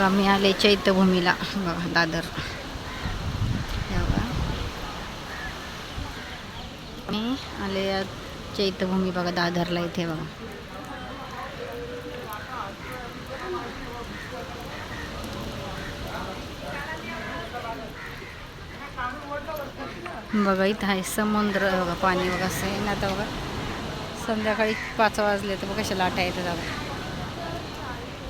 आम्ही आले चैत्यभूमीला बघा दादर. हे बघा. मी आले या चैत्यभूमी बघा दादरला इथे बघा. बघा इथं आहे समुद्र बघा पाणी बघा असं आहे ना आता बघा. संध्याकाळी पाच वाजले तर बघा कशा लाटा येतात बघा.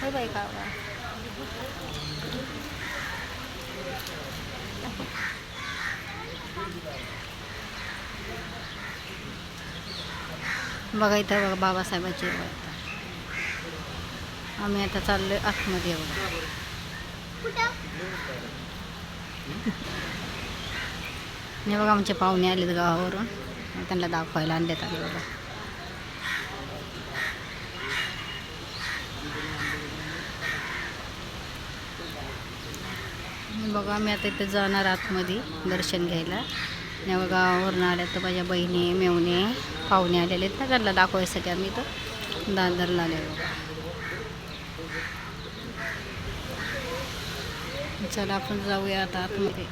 हे बाई का बघा इथं बघा बाबासाहेबाची आहे बघा आम्ही आता चाललोय आतमध्ये बघा हे बघा आमचे पाहुणे आलेत गावावरून. त्यांना दाखवायला आणलेत आले बाबा. बघा मी आता इथे जाणार आतमध्ये दर्शन घ्यायला. आणि गावावरून आल्या तर माझ्या बहिणी मेवणे पाहुणे आलेले आहेत ना त्यांना दाखवायसाठी आम्ही इथं. दादरला आले बघा. चला आपण जाऊया आता आतमध्ये.